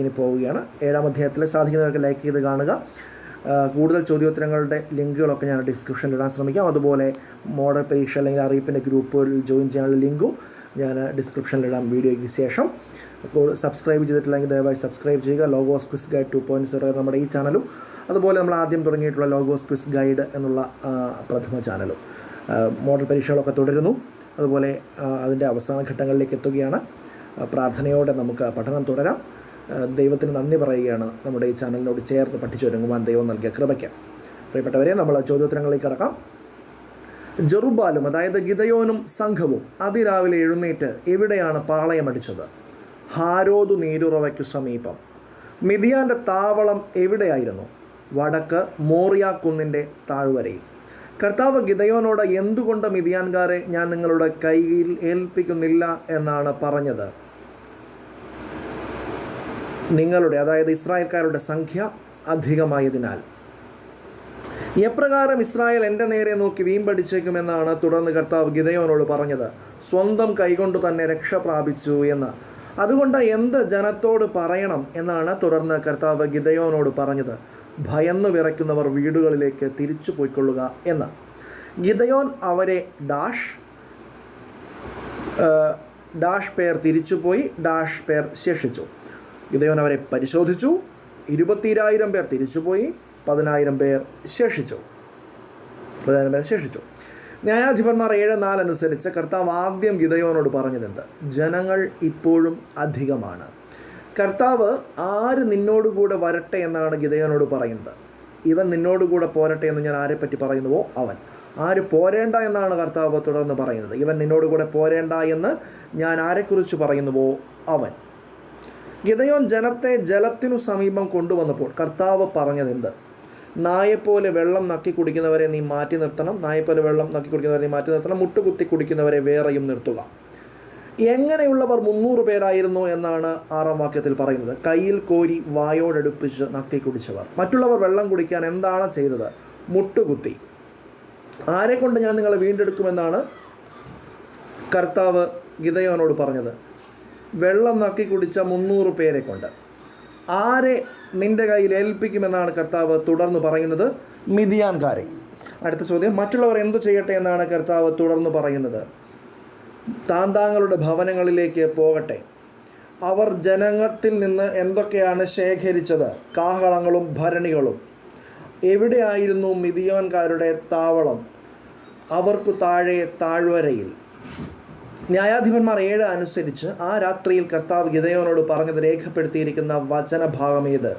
ഇനി പോവുകയാണ്. ഏഴാം അധ്യായത്തിൽ സാധിക്കുന്നവർക്ക് ലൈക്ക് ചെയ്ത് കാണുക. കൂടുതൽ ചോദ്യോത്തരങ്ങളുടെ ലിങ്കുകളൊക്കെ ഞാൻ ഡിസ്ക്രിപ്ഷനിൽ ഇടാൻ ശ്രമിക്കാം. അതുപോലെ മോഡൽ പരീക്ഷ അല്ലെങ്കിൽ അറിയിപ്പിന്റെ ഗ്രൂപ്പുകളിൽ ജോയിൻ ചെയ്യാനുള്ള ലിങ്കും ഞാൻ ഡിസ്ക്രിപ്ഷനിൽ ഇടാം വീഡിയോയ്ക്ക് ശേഷം. സബ്സ്ക്രൈബ് ചെയ്തിട്ടില്ലെങ്കിൽ ദയവായി സബ്സ്ക്രൈബ് ചെയ്യുക. Logos quiz guide two point zero നമ്മുടെ ഈ ചാനലും. അതുപോലെ നമ്മൾ ആദ്യം തുടങ്ങിയിട്ടുള്ള ലോഗോസ് ക്വിസ് ഗൈഡ് എന്നുള്ള പ്രഥമ ചാനലും. മോഡൽ പരീക്ഷകളൊക്കെ തുടരുന്നു. അതുപോലെ അതിന്റെ അവസാന ഘട്ടങ്ങളിലേക്ക് എത്തുകയാണ്. പ്രാർത്ഥനയോടെ നമുക്ക് പഠനം തുടരാം. ദൈവത്തിന് നന്ദി പറയുകയാണ് നമ്മുടെ ഈ ചാനലിനോട് ചേർന്ന് പഠിച്ചൊരുങ്ങുവാൻ ദൈവം നൽകിയ കൃപയ്ക്ക്. പ്രിയപ്പെട്ടവരെ നമ്മൾ ചോദ്യോത്തരങ്ങളിലേക്ക് കടക്കാം. ജെറുബാലും അതായത് ഗിതയോനും സംഘവും അതിരാവിലെ എഴുന്നേറ്റ് എവിടെയാണ് പാളയമടിച്ചത് ഹാരോദു നീരുറവയ്ക്ക് സമീപം. മിതിയാന്റെ താവളം എവിടെയായിരുന്നു? വടക്ക് മോറിയ കുന്നിന്റെ താഴ്വരയിൽ. കർത്താവ് ഗിതയോനോട് എന്തുകൊണ്ട് മിതിയാൻകാരെ ഞാൻ നിങ്ങളുടെ കയ്യിൽ ഏൽപ്പിക്കുന്നില്ല എന്നാണ് പറഞ്ഞത്. നിങ്ങളുടെ അതായത് ഇസ്രായേൽക്കാരുടെ സംഖ്യ അധികമായതിനാൽ. എപ്രകാരം ഇസ്രായേൽ എന്റെ നേരെ നോക്കി വീമ്പടിച്ചേക്കുമെന്നാണ് തുടർന്ന് കർത്താവ് ഗിതയോനോട് പറഞ്ഞത്. സ്വന്തം കൈകൊണ്ട് തന്നെ രക്ഷ പ്രാപിച്ചു എന്ന്. അതുകൊണ്ട് എന്ത് ജനത്തോട് പറയണം എന്നാണ് തുടർന്ന് കർത്താവ് ഗിതയോനോട് പറഞ്ഞത്. ഭയന്നു വിറയ്ക്കുന്നവർ വീടുകളിലേക്ക് തിരിച്ചു പോയിക്കൊള്ളുക എന്ന്. ഗിതയോൻ അവരെ ഡാഷ് ഡാഷ് പേർ തിരിച്ചുപോയി ഡാഷ് പേർ ശേഷിച്ചു. ഗിതയോൻ അവരെ പരിശോധിച്ചു. ഇരുപത്തിരായിരം പേർ തിരിച്ചുപോയി. പതിനായിരം പേർ ശേഷിച്ചു. പതിനായിരം പേർ ശേഷിച്ചു. ന്യായാധിപന്മാർ ഏഴ് നാലനുസരിച്ച് കർത്താവ് ആദ്യം ഗിതയോനോട് പറഞ്ഞതെന്ത്? ജനങ്ങൾ ഇപ്പോഴും അധികമാണ്. കർത്താവ് ആര് നിന്നോടുകൂടെ വരട്ടെ എന്നാണ് ഗിതയോനോട് പറയുന്നത്. ഇവൻ നിന്നോടുകൂടെ പോരട്ടെ എന്ന് ഞാൻ ആരെപ്പറ്റി പറയുന്നുവോ? അവൻ. ആര് പോരേണ്ട എന്നാണ് കർത്താവ് തുടർന്ന് പറയുന്നത്. ഇവൻ നിന്നോടുകൂടെ പോരേണ്ട എന്ന് ഞാൻ ആരെക്കുറിച്ച് പറയുന്നുവോ? അവൻ. ഗിതയോൻ ജനത്തെ ജലത്തിനു സമീപം കൊണ്ടുവന്നപ്പോൾ കർത്താവ് പറഞ്ഞതെന്ത്? നായെപ്പോലെ വെള്ളം നക്കി കുടിക്കുന്നവരെ നീ മാറ്റി നിർത്തണം. നായെപ്പോലെ വെള്ളം നക്കി കുടിക്കുന്നവരെ നീ മാറ്റി നിർത്തണം. മുട്ടുകുത്തി കുടിക്കുന്നവരെ വേറെയും നിർത്തുക. എങ്ങനെയുള്ളവർ മുന്നൂറ് പേരായിരുന്നു എന്നാണ് ആറാം വാക്യത്തിൽ പറയുന്നത്. കയ്യിൽ കോരി വായോടടുപ്പിച്ച് നക്കി കുടിച്ചവർ. മറ്റുള്ളവർ വെള്ളം കുടിക്കാൻ എന്താണ് ചെയ്തത്? മുട്ടുകുത്തി. ആരെക്കൊണ്ട് ഞാൻ നിങ്ങളെ വീണ്ടെടുക്കുമെന്നാണ് കർത്താവ് ഗിതയോനോട് പറഞ്ഞത്. വെള്ളം നക്കി കുടിച്ച മുന്നൂറ് പേരെ കൊണ്ട്. ആരെ നിന്റെ കയ്യിൽ ഏൽപ്പിക്കുമെന്നാണ് കർത്താവ് തുടർന്ന് പറയുന്നത്? മിതിയാൻകാരെ. അടുത്ത ചോദ്യം മറ്റുള്ളവർ എന്തു ചെയ്യട്ടെ എന്നാണ് കർത്താവ് തുടർന്ന് പറയുന്നത്? താന്താങ്ങളുടെ ഭവനങ്ങളിലേക്ക് പോകട്ടെ. അവർ ജനങ്ങത്തിൽ നിന്ന് എന്തൊക്കെയാണ് ശേഖരിച്ചത്? കാഹളങ്ങളും ഭരണികളും. എവിടെയായിരുന്നു മിതിയോൻകാരുടെ താവളം? അവർക്കു താഴെ താഴ്വരയിൽ. ന്യായാധിപന്മാർ ഏഴ് അനുസരിച്ച് ആ രാത്രിയിൽ കർത്താവ് ഗിതയോനോട് പറഞ്ഞത് രേഖപ്പെടുത്തിയിരിക്കുന്ന വചനഭാഗം ഏത്?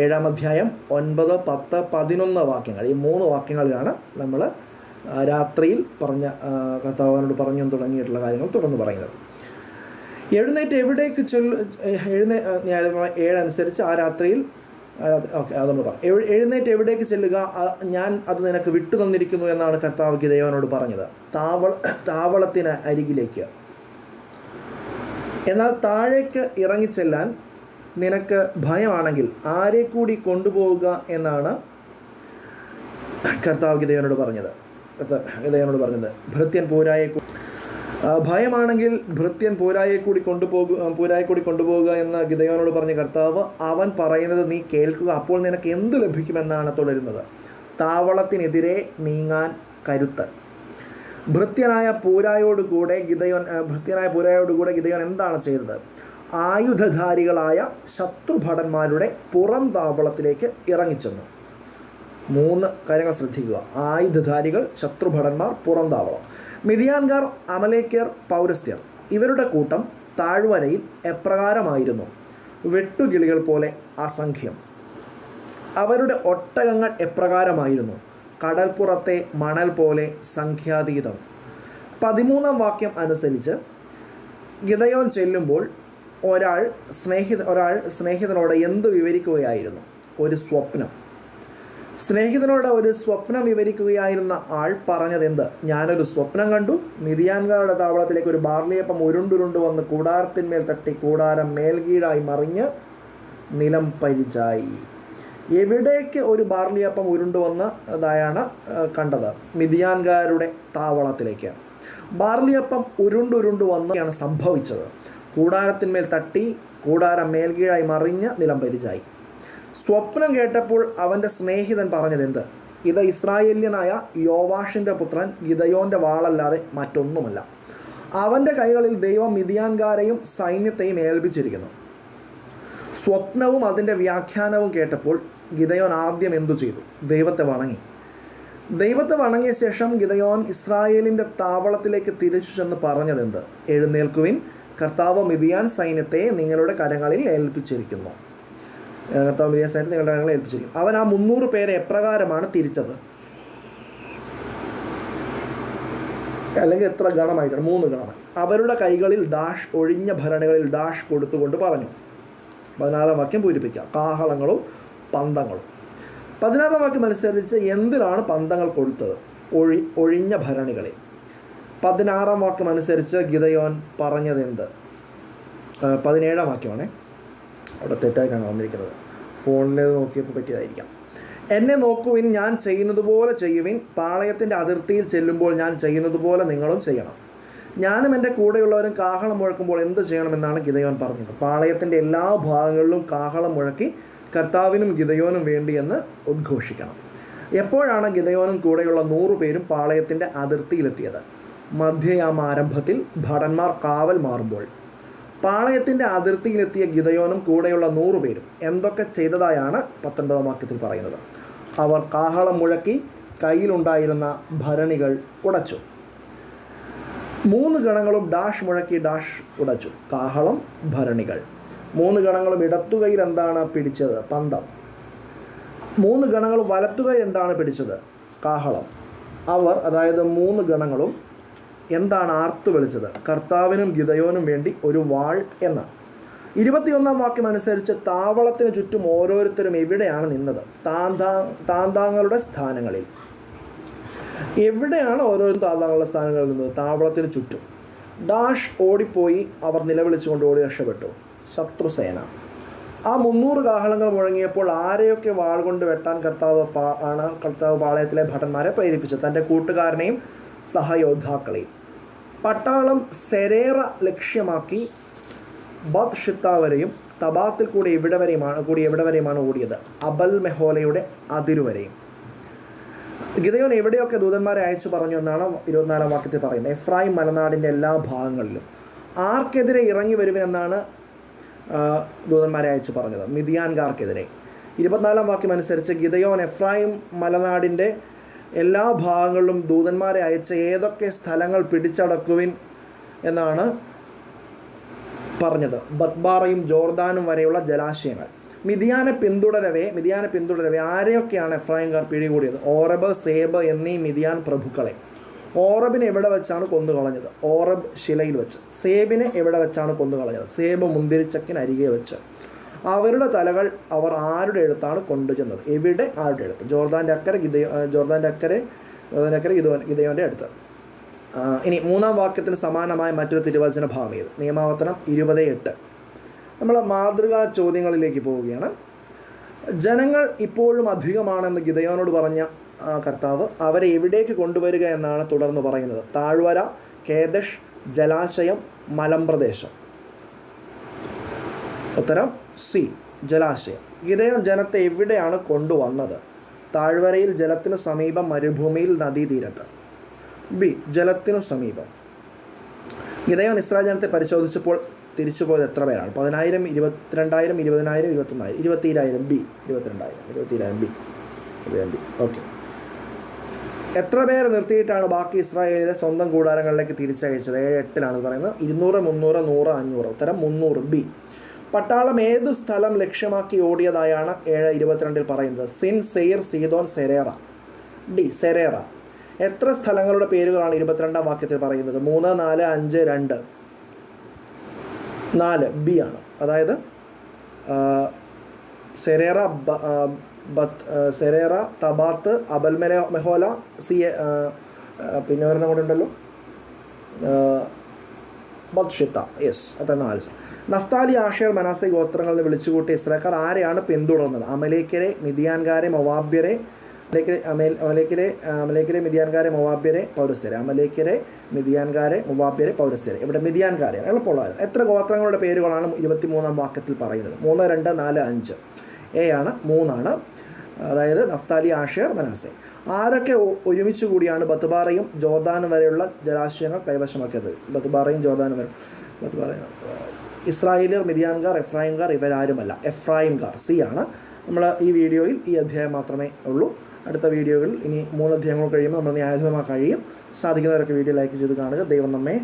ഏഴാം അധ്യായം ഒൻപത് പത്ത് പതിനൊന്ന് വാക്യങ്ങൾ. ഈ മൂന്ന് വാക്യങ്ങളിലാണ് നമ്മൾ രാത്രിയിൽ പറഞ്ഞ കർത്താവനോട് പറഞ്ഞു തുടങ്ങിയിട്ടുള്ള കാര്യങ്ങൾ തുടർന്ന് പറയുന്നത്. എഴുന്നേറ്റ് എവിടേക്ക് ചൊല്ലു എഴുന്നേ ന്യായാധിപന്മാർ ഏഴനുസരിച്ച് ആ രാത്രിയിൽ ഓക്കെ അത് നമ്മൾ പറയാം എഴു- എഴുന്നേറ്റ് എവിടേക്ക് ചെല്ലുക? ഞാൻ അത് നിനക്ക് വിട്ടു തന്നിരിക്കുന്നു എന്നാണ് കർത്താവ് ഗിതയോനോട് പറഞ്ഞത്. താവള താവളത്തിന് അരികിലേക്ക്. എന്നാൽ താഴേക്ക് ഇറങ്ങിച്ചെല്ലാൻ നിനക്ക് ഭയമാണെങ്കിൽ ആരെ കൂടി കൊണ്ടുപോവുക എന്നാണ് കർത്താവ് ഗിതയോനോട് പറഞ്ഞത്. ഗിതയോനോട് പറഞ്ഞത്. ഭൃത്യൻ പൂരായെ ഭയമാണെങ്കിൽ ഭൃത്യൻ പൂരായെ കൂടി കൊണ്ടുപോകുക പൂരായെ കൂടി കൊണ്ടുപോകുക എന്ന് ഗിതയോനോട് പറഞ്ഞ കർത്താവ് അവൻ പറയുന്നത് നീ കേൾക്കുക അപ്പോൾ നിനക്ക് എന്ത് ലഭിക്കുമെന്നാണ് തുടരുന്നത്. താവളത്തിനെതിരെ നീങ്ങാൻ കരുത്ത്. ഭൃത്യനായ പൂരായോടുകൂടെ ഗിതയോൻ ഭൃത്യനായ ഭൃത്യനായ പൂരായോടുകൂടെ ഗിതയോൻ എന്താണ് ചെയ്തത്? ആയുധധാരികളായ ശത്രുഭടന്മാരുടെ പുറം താവളത്തിലേക്ക് ഇറങ്ങിച്ചെന്നു. മൂന്ന് കാര്യങ്ങൾ ശ്രദ്ധിക്കുക. ആയുധധാരികൾ ശത്രുഭടന്മാർ പുറം താവളം മിതിയാൻകാർ അമലേക്കർ പൗരസ്ത്യർ. ഇവരുടെ കൂട്ടം താഴ്വരയിൽ എപ്രകാരമായിരുന്നു. വെട്ടുകിളികൾ പോലെ അസംഖ്യം. അവരുടെ ഒട്ടകങ്ങൾ എപ്രകാരമായിരുന്നു. കടൽപ്പുറത്തെ മണൽ പോലെ സംഖ്യാതീതം. പതിമൂന്നാം വാക്യം അനുസരിച്ച് ഗിതയോൻ ചെല്ലുമ്പോൾ ഒരാൾ സ്നേഹിത ഒരാൾ സ്നേഹിതനോട് എന്ത് വിവരിക്കുകയായിരുന്നു? ഒരു സ്വപ്നം. സ്നേഹിതനോട് ഒരു സ്വപ്നം വിവരിക്കുകയായിരുന്ന ആൾ പറഞ്ഞതെന്ത്? ഞാനൊരു സ്വപ്നം കണ്ടു. മിതിയാൻകാരുടെ താവളത്തിലേക്ക് ഒരു ബാർലിയപ്പം ഉരുണ്ടുരുണ്ടു വന്ന് കൂടാരത്തിന്മേൽ തട്ടി കൂടാരം മേൽകീഴായി മറിഞ്ഞ് നിലം പരിചായി. എവിടേക്ക് ഒരു ബാർലിയപ്പം ഉരുണ്ടുവന്നതായാണ് കണ്ടത്. മിതിയാൻകാരുടെ താവളത്തിലേക്ക്. ബാർലിയപ്പം ഉരുണ്ടുരുണ്ടു വന്നാണ് സംഭവിച്ചത്. കൂടാരത്തിന്മേൽ തട്ടി കൂടാരം മേൽകീഴായി മറിഞ്ഞ് നിലംപരിച്ചായി സ്വപ്നം കേട്ടപ്പോൾ അവന്റെ സ്നേഹിതൻ പറഞ്ഞതെന്ത് ഇത് ഇസ്രായേല്യനായ യോവാഷിന്റെ പുത്രൻ ഗിതയോന്റെ വാളല്ലാതെ മറ്റൊന്നുമല്ല. അവന്റെ കൈകളിൽ ദൈവം മിതിയാൻകാരെയും സൈന്യത്തെയും ഏൽപ്പിച്ചിരിക്കുന്നു. സ്വപ്നവും അതിന്റെ വ്യാഖ്യാനവും കേട്ടപ്പോൾ ഗിതയോൻ ആദ്യം എന്തു ചെയ്തു? ദൈവത്തെ വണങ്ങി. ദൈവത്തെ വണങ്ങിയ ശേഷം ഗിതയോൻ ഇസ്രായേലിന്റെ താവളത്തിലേക്ക് തിരിച്ചു ചെന്ന് പറഞ്ഞതെന്ത് എഴുന്നേൽക്കുവിൻ. കർത്താവ് മിതിയാൻ സൈന്യത്തെ നിങ്ങളുടെ കരങ്ങളിൽ ഏൽപ്പിച്ചിരിക്കുന്നു. കർത്താവ് സൈന്യത്തെ നിങ്ങളുടെ ഞങ്ങളെ ഏൽപ്പിച്ചിരിക്കുന്നു. അവൻ ആ മുന്നൂറ് പേരെ എപ്രകാരമാണ് തിരിച്ചത്? അല്ലെങ്കിൽ എത്ര ഗണമായിട്ടാണ്? മൂന്ന് ഗണമായി. അവരുടെ കൈകളിൽ ഡാഷ് ഒഴിഞ്ഞ ഭരണികളിൽ ഡാഷ് കൊടുത്തുകൊണ്ട് പറഞ്ഞു. പതിനാറാം വാക്യം പൂരിപ്പിക്കുക. കാഹളങ്ങളും പന്തങ്ങളും. പതിനാറാം വാക്യം അനുസരിച്ച് എന്തിനാണ് പന്തങ്ങൾ കൊടുത്തത് ഒഴി ഒഴിഞ്ഞ ഭരണികളിൽ പതിനാറാം വാക്യം അനുസരിച്ച് ഗിതയോൻ പറഞ്ഞത് എന്ത് ആ, പതിനേഴാം വാക്യമാണേ. അവിടെ തെറ്റായിട്ടാണ് വന്നിരിക്കുന്നത്. ഫോണിൽ നോക്കിയപ്പോൾ പറ്റിയതായിരിക്കാം. എന്നെ നോക്കുവിൻ ഞാൻ ചെയ്യുന്നത് പോലെ ചെയ്യുവിൻ. പാളയത്തിന്റെ അതിർത്തിയിൽ ചെല്ലുമ്പോൾ ഞാൻ ചെയ്യുന്നത് പോലെ നിങ്ങളും ചെയ്യണം. ഞാനും എന്റെ കൂടെയുള്ളവരും കാഹളം മുഴക്കുമ്പോൾ എന്ത് ചെയ്യണമെന്നാണ് ഗിതയോൻ പറഞ്ഞത്. പാളയത്തിന്റെ എല്ലാ ഭാഗങ്ങളിലും കാഹളം മുഴക്കി കർത്താവിനും ഗിതയോനും വേണ്ടിയെന്ന് ഉദ്ഘോഷിക്കണം. എപ്പോഴാണ് ഗിതയോനും കൂടെയുള്ള നൂറു പേരും പാളയത്തിന്റെ അതിർത്തിയിലെത്തിയത്? മധ്യയാമാരംഭത്തിൽ ഭടന്മാർ കാവൽ മാറുമ്പോൾ. പാളയത്തിന്റെ അതിർത്തിയിലെത്തിയ ഗിതയോനും കൂടെയുള്ള നൂറുപേരും എന്തൊക്കെ ചെയ്തതായാണ് പത്തൊൻപതാം വാക്യത്തിൽ പറയുന്നത്. അവർ കാഹളം മുഴക്കി കയ്യിലുണ്ടായിരുന്ന ഭരണികൾ ഉടച്ചു. മൂന്ന് ഗണങ്ങളും ഡാഷ് മുഴക്കി ഡാഷ് ഉടച്ചു. കാഹളം ഭരണികൾ. മൂന്ന് ഗണങ്ങളും ഇടത്തുകയിൽ എന്താണ് പിടിച്ചത്? പന്തം. മൂന്ന് ഗണങ്ങളും വലത്തുകയിൽ എന്താണ് പിടിച്ചത്? കാഹളം. അവർ അതായത് മൂന്ന് ഗണങ്ങളും എന്താണ് ആർത്തു വിളിച്ചത്? കർത്താവിനും ഗിതയോനും വേണ്ടി ഒരു വാൾ എന്ന്. ഇരുപത്തിയൊന്നാം വാക്യം അനുസരിച്ച് താവളത്തിന് ചുറ്റും ഓരോരുത്തരും എവിടെയാണ് നിന്നത്? താന്താ താന്താങ്ങളുടെ സ്ഥാനങ്ങളിൽ. എവിടെയാണ് ഓരോരും താന്താങ്ങളുടെ സ്ഥാനങ്ങളിൽ നിന്നത്? താവളത്തിന് ചുറ്റും. ഡാഷ് ഓടിപ്പോയി അവർ നിലവിളിച്ചുകൊണ്ട് ഓടി രക്ഷപ്പെട്ടു. ശത്രുസേന. ആ മുന്നൂറ് കാഹളങ്ങൾ മുഴങ്ങിയപ്പോൾ ആരെയൊക്കെ വാൾ കൊണ്ട് വെട്ടാൻ കർത്താവ് ആണ് കർത്താവ് പാളയത്തിലെ ഭടന്മാരെ പ്രേരിപ്പിച്ചത്? തന്റെ കൂട്ടുകാരനെയും സഹയോദ്ധാക്കളെയും. പട്ടാളം സെരേറ ലക്ഷ്യമാക്കി ബത് ഷിത്ത വരെയും തബാത്തിൽ കൂടി എവിടെ വരെയുമാണ് കൂടി എവിടെ വരെയുമാണ് ഓടിയത്? അബൽ മെഹോലയുടെ അതിരുവരെയും. ഗിതയോൻ എവിടെയൊക്കെ ദൂതന്മാരെ അയച്ചു പറഞ്ഞു എന്നാണ് ഇരുപത്തിനാലാം വാക്യത്തിൽ പറയുന്നത്. എഫ്രായിം മലനാടിന്റെ എല്ലാ ഭാഗങ്ങളിലും. ആർക്കെതിരെ ഇറങ്ങി വരുമെന്നാണ് ദൂതന്മാരെ അയച്ചു പറഞ്ഞത്. മിതിയാൻകാർക്കെതിരെ ഇരുപത്തിനാലാം വാക്യം അനുസരിച്ച് ഗിതയോൻ എഫ്രായിം മലനാടിന്റെ എല്ലാ ഭാഗങ്ങളിലും ദൂതന്മാരെ അയച്ച ഏതൊക്കെ സ്ഥലങ്ങൾ പിടിച്ചടക്കുവിൻ എന്നാണ് പറഞ്ഞത്. ബത്ബാറയും ജോർദാനും വരെയുള്ള ജലാശയങ്ങൾ. മിതിയാനെ പിന്തുടരവേ മിതിയാനെ പിന്തുടരവേ ആരെയൊക്കെയാണ് എഫ്രൈംകാർ പിടികൂടിയത്? ഓറബ് സേബ് എന്നീ മിതിയാൻ പ്രഭുക്കളെ. ഓറബിനെ എവിടെ വെച്ചാണ് കൊന്നുകളഞ്ഞത്? ഓറബ് ശിലയിൽ വെച്ച്. സേബിനെ എവിടെ വെച്ചാണ് കൊന്നുകളഞ്ഞത്? സേബ് മുന്തിരിച്ചക്കിന് അരികെ വെച്ച്. അവരുടെ തലകൾ അവർ ആരുടെ അടുത്താണ് കൊണ്ടുചെന്നത്? എവിടെ ആരുടെ അടുത്ത്? ജോർദാന്റെ അക്കരെ ഗിദയോ ജോർദാന്റെ അക്കരെ ജോർദാന്റെ അക്കരെ ഗിതോ ഗിദയോന്റെ അടുത്ത്. ഇനി മൂന്നാം വാക്യത്തിന് സമാനമായ മറ്റൊരു തിരുവചന ഭാഗം ഇത് നിയമാവർത്തനം ഇരുപത് എട്ട്. നമ്മൾ മാതൃകാ ചോദ്യങ്ങളിലേക്ക് പോവുകയാണ്. ജനങ്ങൾ ഇപ്പോഴും അധികമാണെന്ന് ഗിതയോനോട് പറഞ്ഞ കർത്താവ് അവരെ എവിടേക്ക് കൊണ്ടുവരിക എന്നാണ് തുടർന്ന് പറയുന്നത്. താഴ്വര കേദഷ് ജലാശയം മലമ്പ്രദേശം. ഉത്തരം സി ജലാശയം. ഗിതയോൻ ജനത്തെ എവിടെയാണ് കൊണ്ടുവന്നത്? താഴ്വരയിൽ ജലത്തിനു സമീപം മരുഭൂമിയിൽ നദീതീരത്ത്. ബി ജലത്തിനു സമീപം. ഗിതയോൻ ഇസ്രായേൽ ജനത്തെ പരിശോധിച്ചപ്പോൾ തിരിച്ചുപോയത് എത്ര പേരാണ്? പതിനായിരം ഇരുപത്തിരണ്ടായിരം ഇരുപതിനായിരം ഇരുപത്തൊന്നായിരം ഇരുപത്തിരായിരം ബി ഇരുപത്തിരണ്ടായിരം ഇരുപത്തിരായിരം ബി ഇരുപതിനായിരം ബി. ഓക്കെ. എത്ര പേരെ നിർത്തിയിട്ടാണ് ബാക്കി ഇസ്രായേലിലെ സ്വന്തം കൂടാരങ്ങളിലേക്ക് തിരിച്ചയച്ചത്? ഏഴ് എട്ടിലാണ് ഇത് പറയുന്നത്. ഇരുന്നൂറ് മുന്നൂറ് നൂറ് അഞ്ഞൂറ്. ഉത്തരം മുന്നൂറ് ബി. പട്ടാളം ഏതു സ്ഥലം ലക്ഷ്യമാക്കി ഓടിയതായാണ് ഏഴ് ഇരുപത്തിരണ്ടിൽ പറയുന്നത്. സിൻ സെയ്ർ സീതോൻ സെരേറ. ഡി സെരേറ. എത്ര സ്ഥലങ്ങളുടെ പേരുകളാണ് ഇരുപത്തിരണ്ടാം വാക്യത്തിൽ പറയുന്നത്? മൂന്ന് നാല് അഞ്ച് രണ്ട്. നാല് ബി ആണ്. അതായത് സെരേറ ബത്ത് സെരേറ തബാത്ത് അബൽമെല മെഹോല സി എ പിന്നെ ഒരെണ്ണം കൂടെ ഉണ്ടല്ലോ. ബത്ഷിത്ത യെസ് അതാണ് നാല് നഫ്താലി ആഷേർ മനാസെ ഗോത്രങ്ങളെ നിന്ന് വിളിച്ചുകൂട്ടിയ ഇസ്രാക്കാർ ആരെയാണ് പിന്തുടർന്നത്? അമലേക്കരെ മിതിയാൻകാരെ മൊവാബ്യരെ അമലേക്കരെ അമലേക്കരെ മിതിയാൻകാരെ മൊവാബ്യരെ പൗരസ്യരെ. അമലേക്കരെ മിതിയാൻകാരെ മൊവാബ്യരെ പൗരസ്യരെ. ഇവിടെ മിതിയാൻകാരെയാണ് എളുപ്പമുള്ളതാണ്. എത്ര ഗോത്രങ്ങളുടെ പേരുകളാണ് ഇരുപത്തി മൂന്നാം വാക്യത്തിൽ പറയുന്നത്? മൂന്ന് രണ്ട് നാല് അഞ്ച്. എ ആണ് മൂന്നാണ്. അതായത് നഫ്താലി ആഷേർ മനാസെ ആരൊക്കെ ഒരുമിച്ച് കൂടിയാണ് ബത്തുബാറയും ജോർദാനും വരെയുള്ള ജലാശയങ്ങൾ കൈവശമാക്കിയത്? ബത്തുബാറയും ജോർദാനും വരെ ബത്തുബാറ ഇസ്രായേലിയർ മിതിയാൻകാർ എഫ്രായിംകാർ ഇവരാരുമല്ല. എഫ്രായിംകാർ സി ആണ്. നമ്മൾ ഈ വീഡിയോയിൽ ഈ അധ്യായം മാത്രമേ ഉള്ളൂ. അടുത്ത വീഡിയോകളിൽ ഇനി മൂന്ന് അധ്യായങ്ങൾ കഴിയുമ്പോൾ നമ്മൾ ന്യായാധിപമാ കഴിയും. സാധിക്കുന്നവരൊക്കെ വീഡിയോ ലൈക്ക് ചെയ്ത് കാണുക. ദൈവം നമ്മെ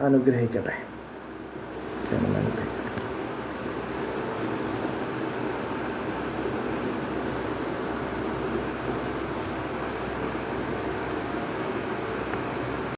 അനുഗ്രഹിക്കട്ടെ. ദൈവം